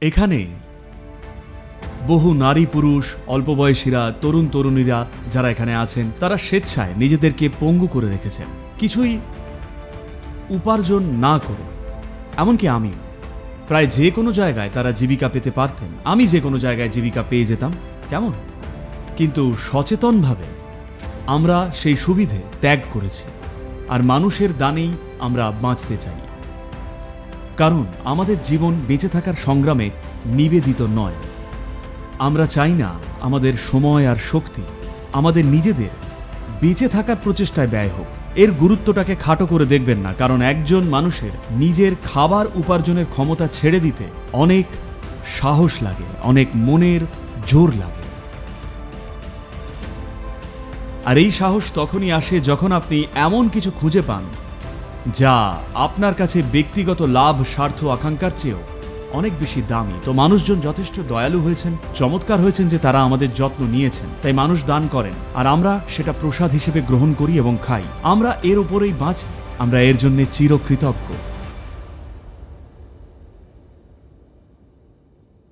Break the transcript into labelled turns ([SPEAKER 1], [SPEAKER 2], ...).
[SPEAKER 1] এখানে বহু নারী পুরুষ, অল্প বয়সীরা, তরুণ তরুণীরা যারা এখানে আছেন, তারা স্বেচ্ছায় নিজেদেরকে পঙ্গু করে রেখেছেন। কিছুই উপার্জন না করে। এমনকি আমি, প্রায় যে কোনো জায়গায় তারা জীবিকা পেতে পারতেন। আমি যে কোনো জায়গায় জীবিকা পেয়ে যেতাম, কেমন? কিন্তু সচেতনভাবে আমরা সেই সুবিধে ত্যাগ করেছি। আর মানুষের দানেই আমরা বাঁচতে চাই। কারণ আমাদের জীবন বেঁচে থাকার সংগ্রামে নিবেদিত নয়। আমরা চাই না আমাদের সময় আর শক্তি, আমাদের নিজেদের বেঁচে থাকার প্রচেষ্টায় ব্যয় হোক। এর গুরুত্বটাকে খাটো করে দেখবেন না, কারণ একজন মানুষের নিজের খাবার উপার্জনের ক্ষমতা ছেড়ে দিতে অনেক সাহস লাগে, অনেক মনের জোর লাগে। আর এই সাহস তখনই আসে যখন আপনি এমন কিছু খুঁজে পান যা আপনার কাছে ব্যক্তিগত লাভ, স্বার্থ, আকাঙ্ক্ষার চেয়েও অনেক বেশি দামি। তো মানুষজন যথেষ্ট দয়ালু হয়েছেন, চমৎকার হয়েছেন যে তারা আমাদের যত্ন নিয়েছেন। তাই মানুষ দান করেন, আর আমরা সেটা প্রসাদ হিসেবে গ্রহণ করি এবং খাই। আমরা এর উপরেই বাঁচি, আমরা এর জন্য চিরকৃতজ্ঞ।